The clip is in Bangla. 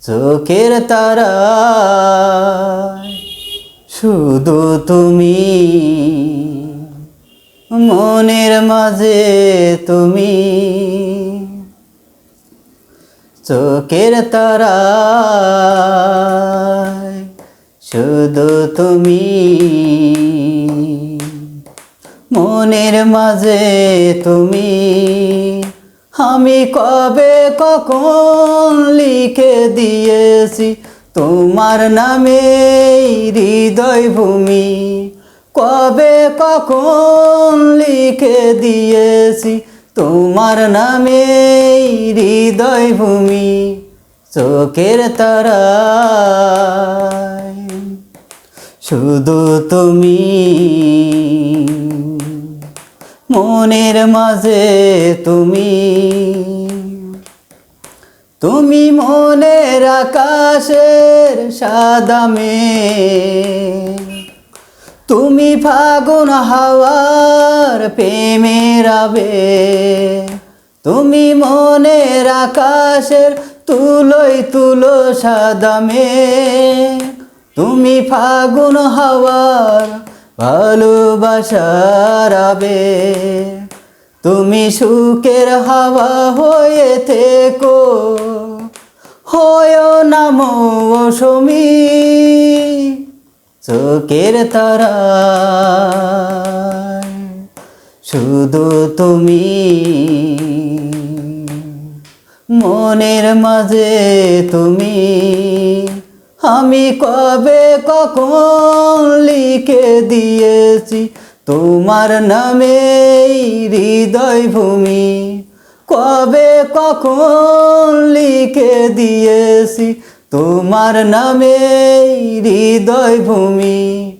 চোখের তারা। শুধু তুমি মনের মাঝে তুমি। চোখের তারা শুধু তুমি। মনের মাঝে তুমি। আমি কবে কখন লিখে দিয়েছি? তোমার নামে হৃদয় ভূমি। কবে কখন লিখে দিয়েছি? তোমার নামে হৃদয় ভূমি। চোখের তারা শুধু তুমি। মনের মাঝে তুমি তুমি মনের আকাশের সাদা। তুমি ফাগুন হাওয়ার প্রেমের আবেগ। তুমি মনের আকাশের তুলোই তুলো সাদা। তুমি ফাগুন হাওয়ার ভালোবাসার। তুমি সুখের হাওয়া হয়ে থেকো। হয় না মৌসুমি, চোখের তারা শুধু তুমি মনের মাঝে তুমি। আমি কবে কখন লিখে দিয়েছি। তোমার নামে হৃদয় ভূমি। কবে কখন লিখে দিয়েছি? তোমার নামে হৃদয় ভূমি।